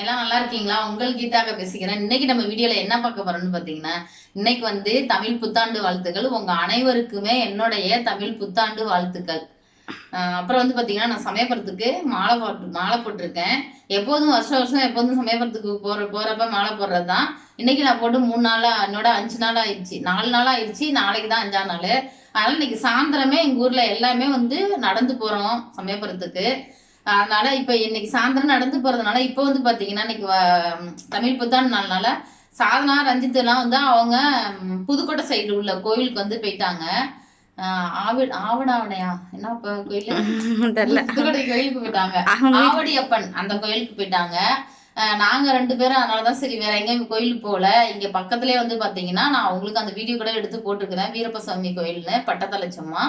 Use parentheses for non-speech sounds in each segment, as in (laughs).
எல்லாம் நல்லா இருக்கீங்களா? உங்கள் கீதாக பேசிக்கிறேன். இன்னைக்கு நம்ம வீடியோல என்ன பார்க்க போறோம்னு பாத்தீங்கன்னா இன்னைக்கு வந்து தமிழ் புத்தாண்டு வாழ்த்துக்கள். உங்க அனைவருக்குமே என்னுடைய தமிழ் புத்தாண்டு வாழ்த்துக்கள். அப்புறம் வந்து பாத்தீங்கன்னா நான் சமயபுரத்துக்கு மாலை போட்டு மாலை போட்டிருக்கேன். எப்போதும் வருஷம் வருஷம் எப்போதும் சமயபுரத்துக்கு போற போறப்ப மாலை போடுறது தான் இன்னைக்கு நான் போட்டு மூணு நாளா என்னோட அஞ்சு நாள் ஆயிடுச்சு. நாலு நாள் ஆயிடுச்சு. நாளைக்கு தான் அஞ்சாம் நாள். அதனால இன்னைக்கு சாயந்தரமே எங்க ஊர்ல எல்லாமே வந்து நடந்து போறோம் சமயபுரத்துக்கு. அதனால இப்ப இன்னைக்கு சாயந்தரம் நடந்து போறதுனால இப்போ வந்து பாத்தீங்கன்னா இன்னைக்கு தமிழ் புத்தாண்டு நாள்னால சாதனா ரஞ்சித் எல்லாம் வந்து அவங்க புதுக்கோட்டை சைடு உள்ள கோயிலுக்கு வந்து போயிட்டாங்க. ஆஹ் ஆவி ஆவடாவணையா என்ன கோயிலு? (laughs) புதுக்கோட்டை கோயிலுக்கு போயிட்டாங்க. வீட்டு- ஆவடியப்பன் அந்த கோயிலுக்கு போயிட்டாங்க. நாங்கள் நாங்க ரெண்டு பேரும் அதனாலதான் சரி வேற எங்கேயும் கோயிலுக்கு போகல. இங்க பக்கத்துலயே வந்து பாத்தீங்கன்னா நான் அவங்களுக்கு அந்த வீடியோ கூட எடுத்து போட்டுக்கிறேன் வீரப்பசாமி கோயில்னு பட்டத்தலைச்சம்மா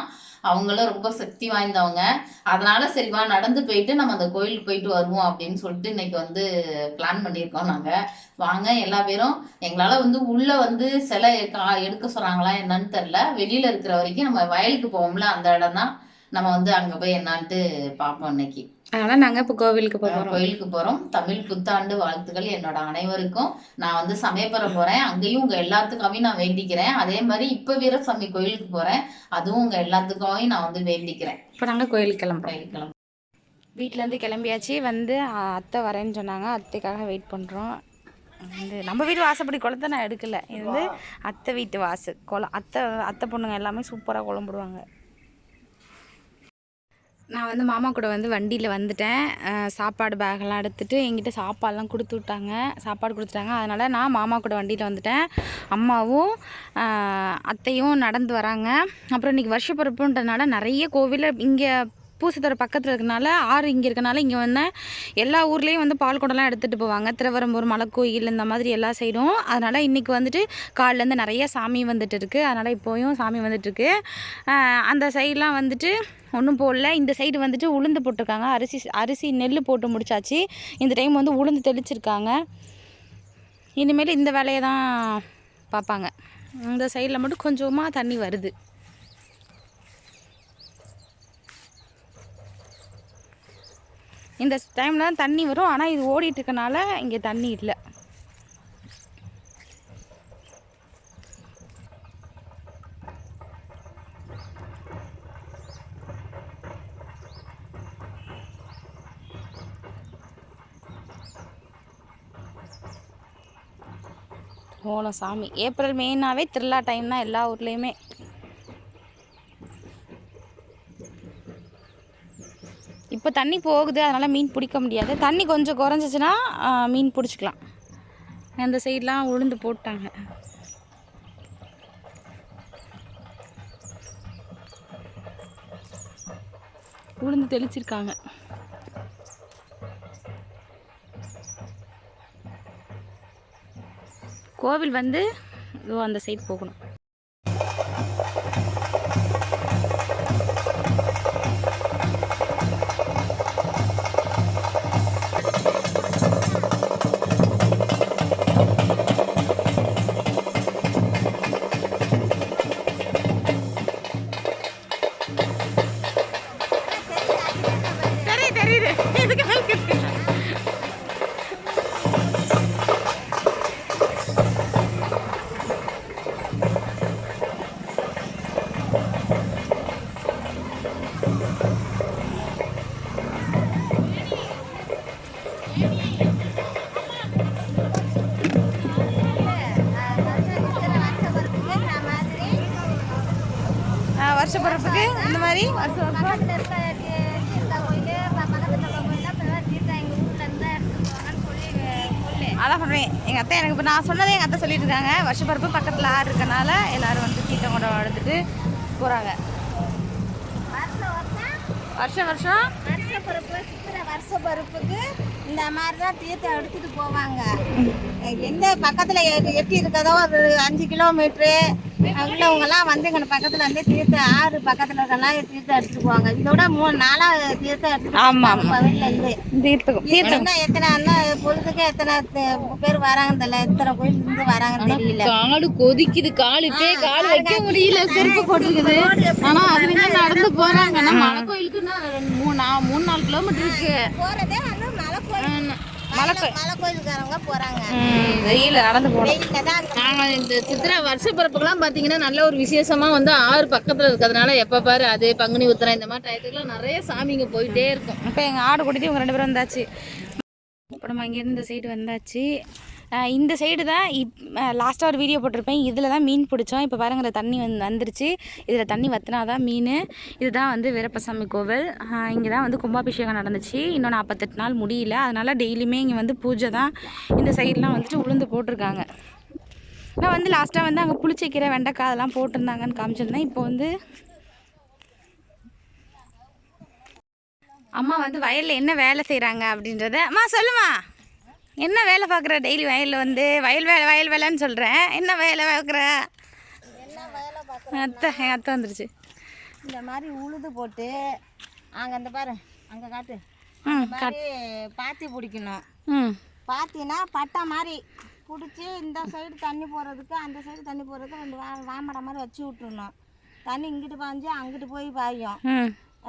அவங்களும் ரொம்ப சக்தி வாய்ந்தவங்க. அதனால சரிவா நடந்து போயிட்டு நம்ம அந்த கோயிலுக்கு போயிட்டு வருவோம் அப்படின்னு சொல்லிட்டு இன்னைக்கு வந்து பிளான் பண்ணியிருக்கோம் நாங்க. வாங்க எல்லா பேரும். எங்களால வந்து உள்ள வந்து சிலை கா- எடுக்க சொல்றாங்களா என்னன்னு தெரியல. வெளியில இருக்கிற வரைக்கும் நம்ம வயலுக்கு போவோம்ல அந்த இடம் தான் நம்ம வந்து அங்க போய் என்னான்ட்டு பார்ப்போம் இன்னைக்கு. அதனால நாங்க இப்ப கோவிலுக்கு போறோம். கோயிலுக்கு போறோம். தமிழ் புத்தாண்டு வாழ்த்துக்கள் என்னோட அனைவருக்கும். நான் வந்து சமயபுரம் போறேன். அங்கேயும் உங்க எல்லாத்துக்காகவும் நான் வேண்டிக்கிறேன். அதே மாதிரி இப்ப வீரசாமி கோயிலுக்கு போறேன். அதுவும் உங்க எல்லாத்துக்காகவும் நான் வந்து வேண்டிக்கிறேன். இப்ப நாங்க கோயிலுக்கு கிளம்புறோம். கோயிலுக்கு கிளம்பு. வீட்ல இருந்து கிளம்பியாச்சு. வந்து அத்தை வரேன்னு சொன்னாங்க. அத்தைக்காக வெயிட் பண்றோம். வந்து நம்ம வீட்டு வாசப்படி குளத்தை நான் எடுக்கல. இது வந்து அத்தை வீட்டு வாசு குளம் அத்தை அத்தை பொண்ணுங்க எல்லாமே சூப்பராக குழம்புடுவாங்க நான் வந்து மாமா கூட வந்து வண்டியில் வந்துட்டேன். சாப்பாடு பேக்கெல்லாம் எடுத்துகிட்டு என்கிட்ட சாப்பாடெலாம் கொடுத்து விட்டாங்க. சாப்பாடு கொடுத்துட்டாங்க. அதனால் நான் மாமா கூட வண்டியில் வந்துட்டேன். அம்மாவும் அத்தையும் நடந்து வராங்க. அப்புறம் இன்றைக்கி வருஷப்பிறப்புன்றதுனால நிறைய கோவிலில் இங்கே பூசத்தர பக்கத்தில் இருக்கனால ஆறு இங்கே இருக்கனால இங்கே வந்தேன் எல்லா ஊர்லேயும் வந்து பால் குடம்லாம் எடுத்துகிட்டு போவாங்க. திருவரம்பூர் மலைக்கோயில் இந்த மாதிரி எல்லா சைடும். அதனால் இன்றைக்கி வந்துட்டு காலிலேருந்து நிறைய சாமி வந்துட்டு இருக்குது அதனால் இப்போயும் சாமி வந்துட்டுருக்கு அந்த சைட்லாம் வந்துட்டு ஒன்றும் போடல. இந்த சைடு வந்துட்டு உளுந்து போட்டிருக்காங்க. அரிசி அரிசி நெல் போட்டு முடிச்சாச்சு. இந்த டைம் வந்து உளுந்து தெளிச்சிருக்காங்க. இனிமேல் இந்த வேலையை தான் பார்ப்பாங்க. இந்த சைடில் மட்டும் கொஞ்சமாக தண்ணி வருது. இந்த டைமில் தான் தண்ணி வரும். ஆனால் இது ஓடிட்டுருக்கனால இங்கே தண்ணி இல்லை. ஓணம் சாமி. ஏப்ரல் மெயினாகவே திருவிழா டைம் தான் எல்லா ஊர்லேயுமே. இப்போ தண்ணி போகுது அதனால் மீன் பிடிக்க முடியாது. தண்ணி கொஞ்சம் குறைஞ்சிச்சின்னா மீன் பிடிச்சிக்கலாம். அந்த சைட்லாம் உளுந்து போட்டாங்க. உளுந்து தெளிச்சிருக்காங்க. கோவில் வந்து அந்த சைட் போகணும். கஷ்டப்படுறதுக்கு பிறப்புக்கு இந்த மாதிரி வருஷம் அதான் சொல்கிறேன் எங்கள் அத்தை எனக்கு இப்போ நான் சொன்னதே எங்கள் அத்தை சொல்லிட்டு இருக்காங்க வருஷ பிறப்பு பக்கத்தில் ஆறு இருக்கனால எல்லாரும் வந்து தீர்த்தம் கூட எடுத்துட்டு போகிறாங்க வருஷம் வருஷம்? வருஷப்பருப்பு சித்திரை வருஷப்பருப்புக்கு இந்த மாதிரி தான் தீர்த்தம் எடுத்துகிட்டு போவாங்க. எந்த பக்கத்தில் எட்டி இருக்கதோ ஒரு அஞ்சு கிலோமீட்ரு உள்ளவங்கலாம் வந்து எங்க பக்கத்துல வந்து தீர்த்தம் ஆறு பக்கத்துல இருக்கலாம் தீர்த்தம் எடுத்துட்டு போவாங்க இதோட மூணு நாளா தீர்த்தம் எடுத்துட்டு ஆமா, இருந்து தீர்த்தம் தீர்த்தம் எத்தனை அண்ணா பொழுதுக்கு எத்தனை பேர் வராங்கன்னு தெரியல. எத்தனை கோயில் இருந்து வராங்கன்னு தெரியல. காடு கொதிக்குது. கால் இப்பே கால் வைக்க முடியல. செருப்பு போட்டுருக்குது. ஆனா அது வந்து நடந்து போறாங்க. நம்ம மலை கோயிலுக்கு மூணு மூணு நாலு கிலோமீட்டர் இருக்கு. போறதே வந்து மலை மலை கோயிலுக்காரங்க போறாங்க வெயில் நடந்து இந்த சித்ரா வருஷப்பிறப்புக்கெல்லாம் பாத்தீங்கன்னா நல்ல ஒரு விசேஷமா வந்து ஆறு பக்கத்துல இருக்கிறதுனால எப்ப பாரு அது பங்குனி உத்திரம் இந்த மாதிரி டயத்துக்குலாம் நிறைய சாமிங்க போயிட்டே இருக்கும். இப்போ எங்கள் ஆடு கூட்டிட்டு இவங்க ரெண்டு பேரும் வந்தாச்சு. இப்போ நம்ம இங்கேருந்து இந்த சைடு வந்தாச்சு. இந்த சைடு தான் இப் லாஸ்ட்டாக ஒரு வீடியோ போட்டிருப்பேன். இதில் தான் மீன் பிடிச்சோம். இப்போ பாருங்கள் தண்ணி வந்து வந்துருச்சு. இதில் தண்ணி வத்தினா தான் மீன். இதுதான் வந்து வீரப்பசாமி கோவில். இங்கே தான் வந்து கும்பாபிஷேகம் நடந்துச்சு. இன்னும் நாற்பத்தெட்டு நாள் முடியல. அதனால் டெய்லியுமே இங்கே வந்து பூஜை தான் இந்த சைட்லாம் வந்துட்டு உளுந்து போட்டிருக்காங்க. நான் வந்து லாஸ்ட்டாக வந்து அங்கே புளிச்சக்கீரை வெண்டைக்காய் அதெல்லாம் போட்டிருந்தாங்கன்னு காமிச்சிருந்தேன். இப்போ வந்து அம்மா வந்து வயலில் என்ன வேலை செய்கிறாங்க அப்படின்றத அம்மா சொல்லுமா என்ன வேலை பார்க்குற? டெய்லி வயலில் வந்து வயல் வேலை வயல் வேலைன்னு சொல்கிறேன் என்ன வேலை பார்க்குற? அத்தை என் அத்தை வந்துருச்சு. இந்த மாதிரி உழுது போட்டு அங்க அந்த பாரு அங்க காட்டு. மாதிரி பாத்தி பிடிக்கணும். ம். பாத்தினா பட்டா மாதிரி பிடிச்சி இந்த சைடு தண்ணி போகிறதுக்கு அந்த சைடு தண்ணி போகிறதுக்கு ரெண்டு வா வாமடை மாதிரி வச்சு விட்டுறணும். தண்ணி இங்கிட்டு பாஞ்சு அங்கிட்டு போய் பாயும்.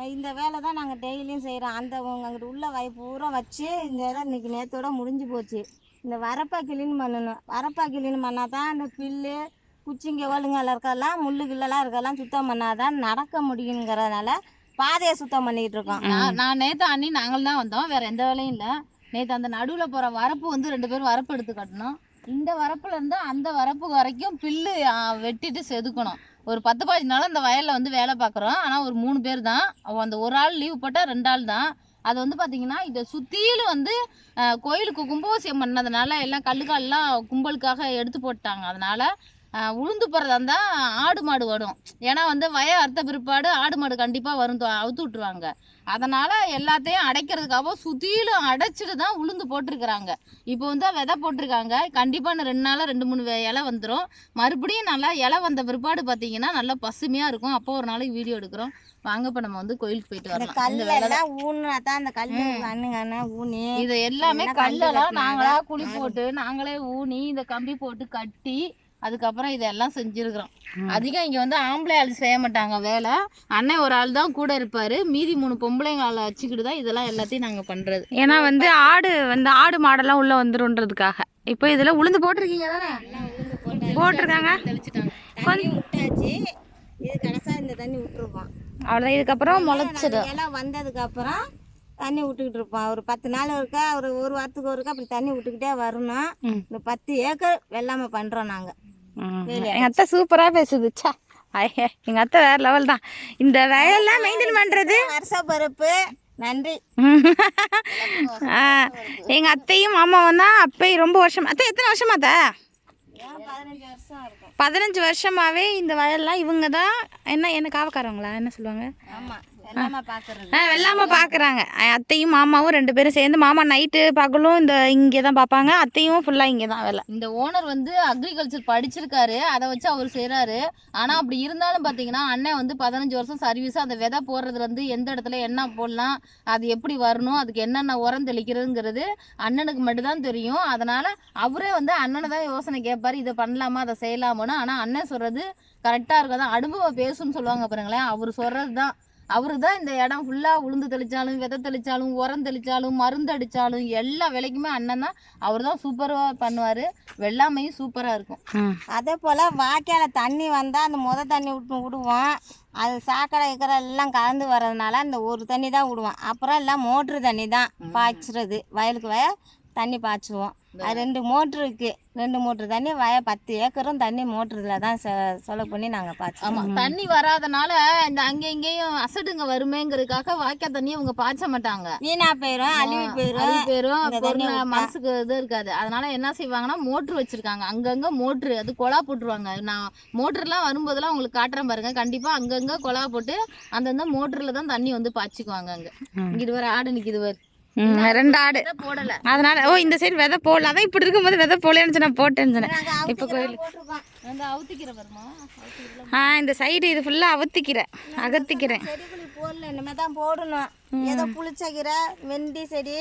இந்த வேலை தான் நாங்கள் டெய்லியும் செய்கிறோம் அந்த உங்க அங்கிட்டு உள்ள வை பூரா வச்சு இந்த இடம் இன்றைக்கி நேற்றோட முடிஞ்சு போச்சு. இந்த வரப்பா கிளீன் பண்ணணும். வரப்பா கிளீன் பண்ணால் தான் அந்த பில்லு குச்சிங்க ஒழுங்கால இருக்கலாம் முள்ளு கிள்ளெல்லாம் இருக்கலாம் சுத்தம் பண்ணாதான் நடக்க முடியுங்கிறதுனால பாதையை சுத்தம் பண்ணிகிட்டு இருக்கோம். நான் நான் நேற்று அண்ணி நாங்கள் தான் வந்தோம். வேறு எந்த வேலையும் இல்லை. நேற்று அந்த நடுவில் போகிற வரப்பு வந்து ரெண்டு பேரும் வரப்பு எடுத்து கட்டணும். இந்த வரப்புலேருந்து அந்த வரப்பு வரைக்கும் பில்லு வெட்டிட்டு செதுக்கணும். ஒரு பத்து பதினஞ்சு நாள் அந்த வயலில் வந்து வேலை பார்க்குறோம். ஆனால் ஒரு மூணு பேர் தான். அந்த ஒரு ஆள் லீவ் போட்டால் ரெண்டு ஆள் தான். அது வந்து பார்த்திங்கன்னா இதை சுற்றிலும் வந்து கோயிலுக்கு கும்பாபிஷேகம் பண்ணதுனால எல்லாம் கல்லுக்கால்லாம் கும்பலுக்காக எடுத்து போட்டாங்க. அதனால் உளுந்து போகிறதா இருந்தால் ஆடு மாடு வரும். ஏன்னா வந்து வய அறுத்த பிற்பாடு ஆடு மாடு கண்டிப்பாக வரும் அவுத்து விட்ருவாங்க அதனால் எல்லாத்தையும் அடைக்கிறதுக்காக சுற்றிலும் அடைச்சிட்டு தான் உளுந்து போட்டிருக்கிறாங்க. இப்போ வந்து விதை போட்டிருக்காங்க. கண்டிப்பாக ரெண்டு நாளில் ரெண்டு மூணு இலை வந்துடும் மறுபடியும் நல்லா இலை வந்த பிற்பாடு பார்த்தீங்கன்னா நல்லா பசுமையாக இருக்கும். அப்போ ஒரு நாளைக்கு வீடியோ எடுக்கிறோம். வாங்க இப்போ நம்ம வந்து கோயிலுக்கு போயிட்டு வரலாம். வேலை கல்லெல்லாம் ஊனா தான் அந்த கல்லு கண்ணுங்க ஊனி. இது எல்லாமே கல்லெல்லாம் கட்டினாங்க? நாங்களா குழி போட்டு நாங்களே ஊனி இந்த கம்பி போட்டு கட்டி அதுக்கப்புறம் இதெல்லாம் செஞ்சிருக்கிறோம். அதிகம் இங்க வந்து ஆம்பளை ஆள் செய்ய மாட்டாங்க வேலை. அண்ணன் ஒரு ஆள் தான் கூட இருப்பாரு. மீதி மூணு பொம்பளைங்க ஆளை வச்சுக்கிட்டு தான் இதெல்லாம் எல்லாத்தையும் நாங்க பண்றது. ஏன்னா வந்து ஆடு வந்து ஆடு மாடெல்லாம் உள்ளே வந்துருன்றதுக்காக இப்போ இதில் உளுந்து போட்டிருக்கீங்க தானே? போட்டிருக்காங்க. விட்டாச்சு. இது கடைசா இந்த தண்ணி விட்டுருப்போம் அவ்வளோதான் இதுக்கப்புறம் முளைச்சிடும். எல்லாம் வந்ததுக்கு அப்புறம் தண்ணி விட்டுக்கிட்டு இருப்போம் ஒரு பத்து நாள் ஒருக்கா ஒரு ஒரு வாரத்துக்கு ஒருக்கா அப்படி தண்ணி விட்டுக்கிட்டே வரணும். இந்த பத்து ஏக்கர் வெள்ளாமை பண்றோம் நாங்க. எங்கள் அத்தை சூப்பராக பேசுது. ஐயே எங்கள் அத்தை வேறு லெவல் தான். இந்த வயல்லாம் மெயின்டைன் பண்ணுறது வருஷ பருப்பு நன்றி. (laughs) எங்கள் அத்தையும் மாமாவும் தான் அப்பயும் ரொம்ப வருஷம் அத்தை எத்தனை வருஷமா அத்தை? பதினஞ்சு வருஷம் இருக்கும். பதினஞ்சு வருஷமாவே இந்த வயல்லாம் இவங்க தான் என்ன என்ன காவக்காரவங்களா? என்ன சொல்லுவாங்க? ஆமா. வெள்ளாமை பாக்குறது ஆ வெள்ளாமல் பார்க்குறாங்க அத்தையும் மாமாவும் ரெண்டு பேரும் சேர்ந்து மாமா நைட்டு பகலும் இந்த இங்கே தான் பார்ப்பாங்க அத்தையும் ஃபுல்லாக இங்கே தான் வேலை. இந்த ஓனர் வந்து அக்ரிகல்ச்சர் படிச்சிருக்காரு. அதை வச்சு அவர் செய்றாரு. ஆனா அப்படி இருந்தாலும் பாத்தீங்கன்னா அண்ணன் வந்து பதினஞ்சு வருஷம் சர்வீஸ் அந்த விதை போடுறதுல இருந்து எந்த இடத்துல என்ன போடலாம் அது எப்படி வரணும் அதுக்கு என்னென்ன உரம் தெளிக்கிறதுங்கிறது அண்ணனுக்கு மட்டும்தான் தெரியும். அதனால அவரே வந்து அண்ணனை தான் யோசனை கேட்பாரு இதை பண்ணலாமா அதை செய்யலாமான்னு. ஆனா அண்ணன் சொல்றது கரெக்டா இருக்கதான் அனுபவம் பேசுன்னு சொல்லுவாங்க பாருங்களேன். அவர் சொல்றது தான் அவரு தான் இந்த இடம் ஃபுல்லாக உளுந்து தெளிச்சாலும் விதை தெளிச்சாலும் உரம் தெளிச்சாலும் மருந்து அடிச்சாலும் எல்லா வேலைக்குமே அண்ணன் தான். அவர் தான் சூப்பராக பண்ணுவார். வெள்ளாமையும் சூப்பராக இருக்கும். அதே போல வாய்க்கால தண்ணி வந்தா அந்த முத தண்ணி விட்டு விடுவோம். அது சாக்கடை இக்கரை எல்லாம் கலந்து வர்றதுனால அந்த ஒரு தண்ணி தான் விடுவோம். அப்புறம் எல்லாம் மோட்ரு தண்ணி தான் பாய்ச்சுறது. வயலுக்கு வய தண்ணி பாய்ச்சுவோம். அது ரெண்டு மோட்ரு இருக்கு. ரெண்டு மோட்ரு தண்ணி வய பத்து ஏக்கரும் தண்ணி மோட்டரில் தான் செ- செலவு பண்ணி நாங்கள் பாய்ச்சுவோம் ஆமாம் தண்ணி வராதனால இந்த அங்கே இங்கேயும் அசடுங்க வருமேங்கிறதுக்காக வாய்க்கா தண்ணியை அவங்க பாய்ச்ச மாட்டாங்க. வீணா போயிடும் அழுவி போயிடும் விட்டா. மனசுக்கு இது இருக்காது. அதனால என்ன செய்வாங்கன்னா மோட்ரு வச்சிருக்காங்க. அங்கங்க மோட்ரு அது குழா போட்டுருவாங்க. நான் மோட்டர்லாம் வரும்போதெல்லாம் உங்களுக்கு காட்டுறேன் பாருங்க. கண்டிப்பா அங்கங்க குழா போட்டு அந்தந்த மோட்டர்ல தான் தண்ணி வந்து பாய்ச்சிக்குவாங்க அங்க. இங்கிட்டு வர ஆடு ம், ரெண்டு ஆடு. அதனால ஓ இந்த சைடு விதை போடல. அதான் இப்படி இருக்கும்போது விதை போடலன்னு நான் போட்டேன்னு சொன்னேன். இப்போ கோயில் ஆ இந்த சைடு இது ஃபுல்லாக அவுத்திக்கிறேன் அகத்திக்கிறேன். போடல. இனிமேல் தான் போடணும். ஏதோ புளிச்சக்கீரை வெண்டி செடி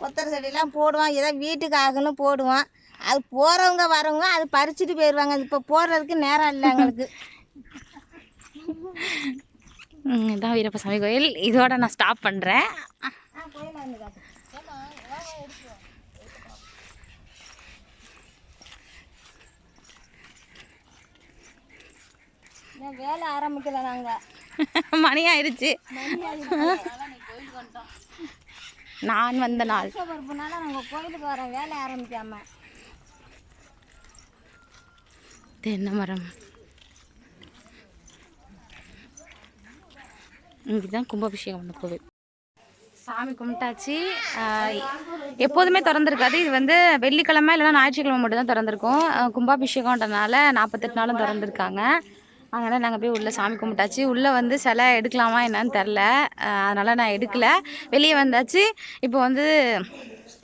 கொத்தரை செடியெல்லாம் போடுவோம் ஏதோ வீட்டுக்கு ஆகுன்னு போடுவோம் அது போகிறவங்க வரவங்க அது பறிச்சுட்டு போயிடுவாங்க இப்போ போடுறதுக்கு நேரம் இல்லை எங்களுக்கு. இதான் வீரப்பசாமி கோயில். இதோட நான் ஸ்டாப் பண்ணுறேன் வேலை ஆரம்பிக்கல நாங்க. மணி ஆயிடுச்சு நான் வந்த நாள். பொறுப்புனால நாங்க கோயிலுக்கு வரோம் வேலை ஆரம்பிக்காம. தென்னை மரம். இங்கே கும்பாபிஷேகம் பண்ண கோவில் சாமி கும்பிட்டாச்சு. எப்போதுமே திறந்துருக்காது. இது வந்து வெள்ளிக்கிழமை இல்லைன்னா ஞாயிற்றுக்கிழமை மட்டும்தான் திறந்துருக்கும். கும்பாபிஷேகம்ன்றனால நாற்பத்தெட்டு நாளும் திறந்துருக்காங்க. அதனால் நாங்கள் போய் உள்ளே சாமி கும்பிட்டாச்சு. உள்ளே வந்து சிலை எடுக்கலாமா என்னன்னு தெரில அதனால் நான் எடுக்கலை. வெளியே வந்தாச்சு. இப்போ வந்து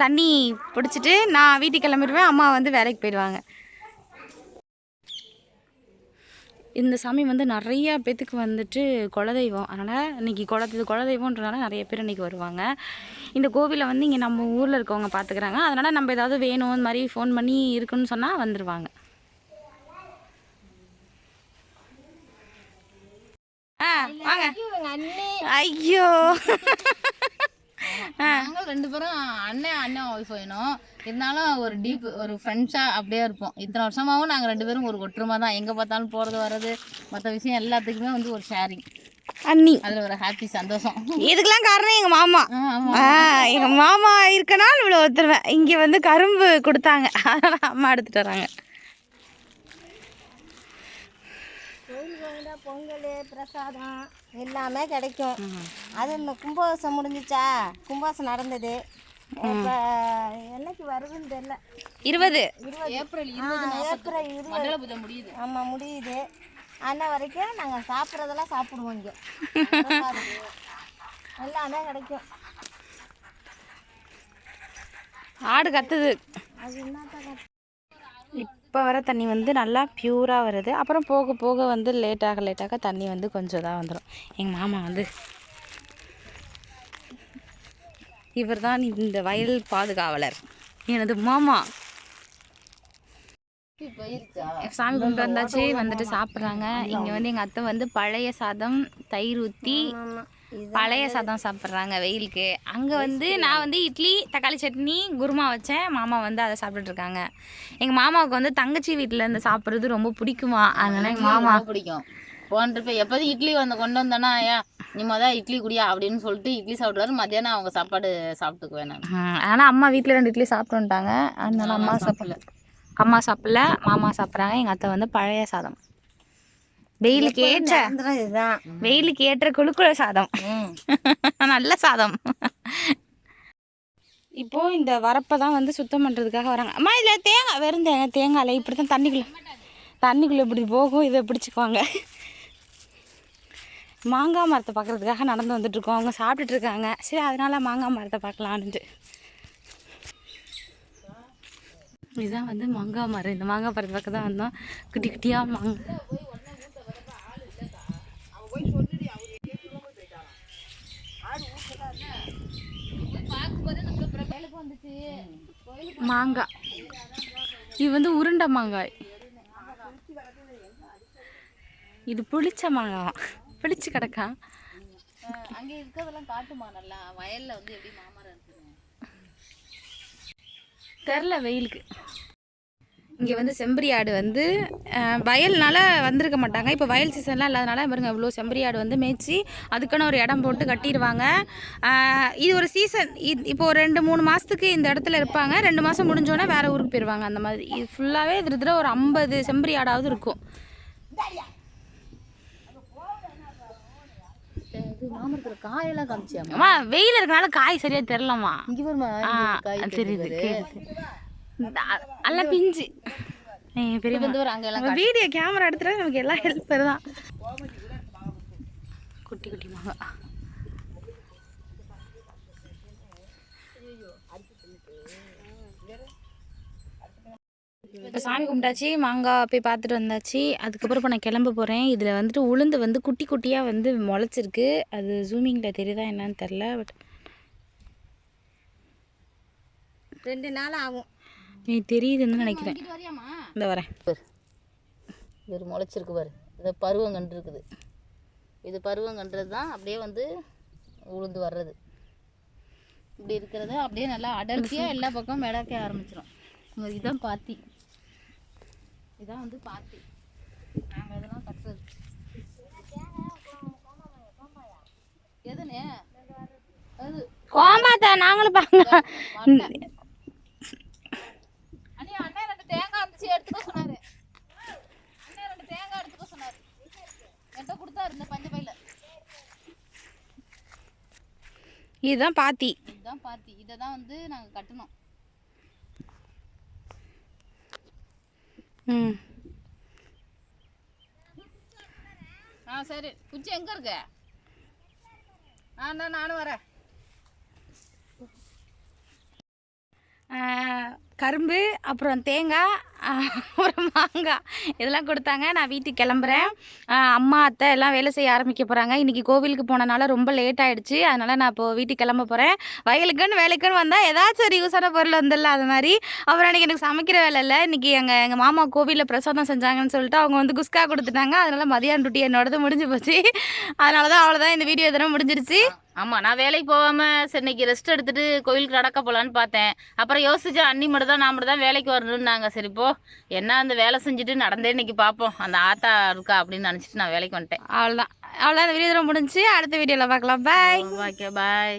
தண்ணி பிடிச்சிட்டு நான் வீட்டுக்கு கிளம்பிடுவேன். அம்மா வந்து வேலைக்கு போயிடுவாங்க. இந்த சாமி வந்து நிறைய பேத்துக்கு வந்துட்டு குலதெய்வம். அதனால் இன்னைக்கு குல இது குலதெய்வம்ன்றனால நிறைய பேர் இன்றைக்கி வருவாங்க. இந்த கோவிலை வந்து இங்கே நம்ம ஊரில் இருக்கவங்க பார்த்துக்கிறாங்க அதனால் நம்ம ஏதாவது வேணும் இந்த மாதிரி ஃபோன் பண்ணி இருக்குன்னு சொன்னால் வந்துடுவாங்க ஆ வாங்க. ஐயோ. நாங்கள் ரெண்டு பேரும் அண்ணன் அண்ணன் ஒய்ஃப் வேணும் இருந்தாலும் ஒரு டீப் ஒரு ஃப்ரெண்ட்ஸாக அப்படியே இருப்போம். இத்தனை வருஷமாவும் நாங்கள் ரெண்டு பேரும் ஒரு ஒற்றுமை தான். எங்கே பார்த்தாலும் போகிறது வர்றது மற்ற விஷயம் எல்லாத்துக்குமே வந்து ஒரு ஷேரிங் அண்ணி. அதில் ஒரு ஹாப்பி சந்தோஷம். இதுக்கெல்லாம் காரணம் எங்கள் மாமா. எங்கள் மாமா இருக்கனால இவ்வளோ ஒத்துருவேன் இங்கே வந்து கரும்பு கொடுத்தாங்க. அதனால் அம்மா எடுத்துகிட்டு வராங்க கோயிலுக்கு வந்தா பொங்கல் பிரசாதம் எல்லாமே கிடைக்கும். அது இந்த கும்பாபிஷம் முடிஞ்சிச்சா? கும்பாபிஷம் நடந்தது. இப்போ என்னைக்கு வருதுன்னு தெரியல. இருபது. ஏப்ரல் ஏப்ரல் இருபது. முடியுது. ஆமாம் முடியுது. அன்ன வரைக்கும் நாங்கள் சாப்பிட்றதெல்லாம் சாப்பிடுவோம் இங்கே. (laughs) எல்லாமே கிடைக்கும். ஆடு கத்துது. அது என்னத்தான் இப்போ வர தண்ணி வந்து நல்லா ப்யூராக வருது. அப்புறம் போக போக வந்து லேட்டாக லேட்டாக தண்ணி வந்து கொஞ்சம் தான் வந்துடும் எங்கள் மாமா வந்து இவர் தான் இந்த வயல் பாதுகாவலர். எனது மாமா. சாமி கும்பிட்டு வந்தாச்சு வந்துட்டு சாப்பிட்றாங்க. இங்கே வந்து எங்கள் அத்தை வந்து பழைய சாதம் தயிர் ஊற்றி பழைய சாதம் சாப்பிட்றாங்க வெயிலுக்கு. அங்கே வந்து நான் வந்து இட்லி தக்காளி சட்னி குருமா வச்சேன். மாமா வந்து அதை சாப்பிட்டுட்டு இருக்காங்க. எங்கள் மாமாவுக்கு வந்து தங்கச்சி வீட்டில் இருந்து சாப்பிட்றது ரொம்ப பிடிக்குமா? அதனால எங்கள் மாமா பிடிக்கும். போன ட்ரிப் எப்போதும் இட்லி வந்து கொண்டு வந்தோன்னா ஐயா நீ மொதல் இட்லி குடியா? அப்படின்னு சொல்லிட்டு இட்லி சாப்பிடுவாரு. மத்தியானம் அவங்க சாப்பாடு சாப்பிட்டுக்குவேன் நான். ஆனால் அம்மா வீட்டில் ரெண்டு இட்லி சாப்பிட்டு வந்துட்டாங்க அதனால அம்மா சாப்பிடல. அம்மா சாப்பிடல மாமா சாப்பிட்றாங்க. எங்கள் அத்தை வந்து பழைய சாதம். வெயிலுக்கு ஏற்ற இதுதான். வெயிலுக்கு ஏற்ற குழுக்குழ சாதம். (laughs) நல்ல சாதம். இப்போ இந்த வரப்பை தான் வந்து சுத்தம் பண்ணுறதுக்காக வராங்க. அம்மா இதில் தேங்காய் வெறும் தேங்காய் தேங்காயில் இப்படி தான் தண்ணிக்குள்ளே தண்ணிக்குள்ளே இப்படி போகும் இதை பிடிச்சிக்குவாங்க. மாங்காய் மரத்தை பார்க்குறதுக்காக நடந்து வந்துட்டு இருக்கோம். அவங்க சாப்பிட்டுட்டு இருக்காங்க. சரி அதனால மாங்காய் மரத்தை பார்க்கலான்ட்டு இதுதான் வந்து மாங்காய் மரம். இந்த மாங்காய் மரத்தை பக்கம் தான் வந்தோம். குட்டி குட்டியாக மாங்காய். மாங்காய் இது வந்து உருண்டை மாங்காய். இது புளிச்ச மாங்காய் புளிச்சு கிடக்கா? அங்கே இருக்கிறதெல்லாம் காட்டுமா நல்லா? வயல்ல வந்து எப்படி மாமரம் இருக்குன்னு? தெரில வெயிலுக்கு. இங்கே வந்து செம்பரி ஆடு வந்து வயல்னால வந்திருக்க மாட்டாங்க. இப்போ வயல் சீசன்லாம் இல்லாதனால பாருங்க இவ்வளோ செம்பரி ஆடு வந்து மேய்ச்சி அதுக்குன்னு ஒரு இடம் போட்டு கட்டிடுவாங்க இது ஒரு சீசன் இப்போ ஒரு ரெண்டு மூணு மாதத்துக்கு இந்த இடத்துல இருப்பாங்க. ரெண்டு மாதம் முடிஞ்சோடனே வேறு ஊருக்கு போயிடுவாங்க அந்த மாதிரி. இது ஃபுல்லாகவே திருத்திர ஒரு ஐம்பது செம்பரி ஆடாவது இருக்கும். இது வெயில் இருக்கனால காய் வருமா ஆ தெரியுது நல்ல பிஞ்சு. பெரியம்மா. வந்து வீடியோ கேமரா எடுத்துட்டு நமக்கு எல்லாம் ஹெல்ப்பர் தான். குட்டி குட்டி மாங்காய் இப்போ சாமி கும்பிட்டாச்சு மாங்காய் போய் பார்த்துட்டு வந்தாச்சு. அதுக்கப்புறம் இப்போ நான் கிளம்ப போகிறேன் இதில் வந்துட்டு உளுந்து வந்து குட்டி குட்டியாக வந்து முளைச்சிருக்கு. அது ஜூமிங்கில் தெரியுதா என்னன்னு தெரில பட் ரெண்டு நாள் ஆகும். நீ தெரியுதுன்னு நினைக்கிறேன். இந்த வரேன். இது முளைச்சிருக்கு பாரு. இது பருவம் கண்டுருக்குது இது பருவம் கண்டுறது தான் அப்படியே வந்து உளுந்து வர்றது. இப்படி இருக்கிறத அப்படியே நல்லா அடர்த்தியாக எல்லா பக்கமும் மிளக்க ஆரம்பிச்சிடும் இதுதான் பாத்தி. இதான் வந்து பாத்தி. நாங்கள் இதெல்லாம் கட்டுறது எதுனே அது கோமாத்தா நாங்களும் பாங்க. இருந்துச்சு எடுத்துக்க சொன்னாரு. அண்ணன் ரெண்டு தேங்காய் எடுத்துக்க சொன்னாரு. என்கிட்ட கொடுத்தாரு இந்த பஞ்ச பையில. இதுதான் பாத்தி. இதுதான் பாத்தி. இதை தான் வந்து நாங்க கட்டணும். ம். ஆ சரி. குச்சி எங்க இருக்கு? இந்தா நானும் வரேன். கரும்பு அப்புறம் தேங்காய் அப்புறம் மாங்காய். இதெல்லாம் கொடுத்தாங்க. நான் வீட்டுக்கு கிளம்புறேன். அம்மா அத்தை எல்லாம் வேலை செய்ய ஆரம்பிக்க போகிறாங்க இன்றைக்கி கோவிலுக்கு போனனால ரொம்ப லேட் ஆகிடுச்சு அதனால் நான் இப்போ வீட்டுக்கு கிளம்ப போகிறேன் வயலுக்குன்னு வேலைக்குன்னு வந்தால் ஏதாச்சும் ஒரு யூஸான பொருள் வந்துடல அது மாதிரி அப்புறம் அன்றைக்கி எனக்கு சமைக்கிற வேலை இல்லை. இன்றைக்கி எங்கள் எங்கள் மாமா கோவிலில் பிரசாதம் செஞ்சாங்கன்னு சொல்லிட்டு அவங்க வந்து குஸ்கா கொடுத்துட்டாங்க. அதனால் மதியான டூட்டி என்னோடது முடிஞ்சு போச்சு. அதனால தான் அவ்வளோதான் இந்த வீடியோ இதெல்லாம் முடிஞ்சிருச்சு. ஆமாம் நான் வேலைக்கு போகாமல் சரி இன்னைக்கு ரெஸ்ட் எடுத்துட்டு கோயிலுக்கு நடக்க போலான்னு பார்த்தேன். அப்புறம் யோசிச்சா அன்னி மட்டும் தான் நான் மட்டும் தான் வேலைக்கு வரணும்னாங்க. சரி போ. என்ன அந்த வேலை செஞ்சுட்டு நடந்தே இன்னைக்கு பார்ப்போம் அந்த ஆத்தா இருக்கா அப்படின்னு நினச்சிட்டு நான் வேலைக்கு வந்துட்டேன். அவ்வளோதான் அவ்வளோதான் இந்த வீடியோ முடிஞ்சு அடுத்த வீடியோவில் பார்க்கலாம். Bye okay bye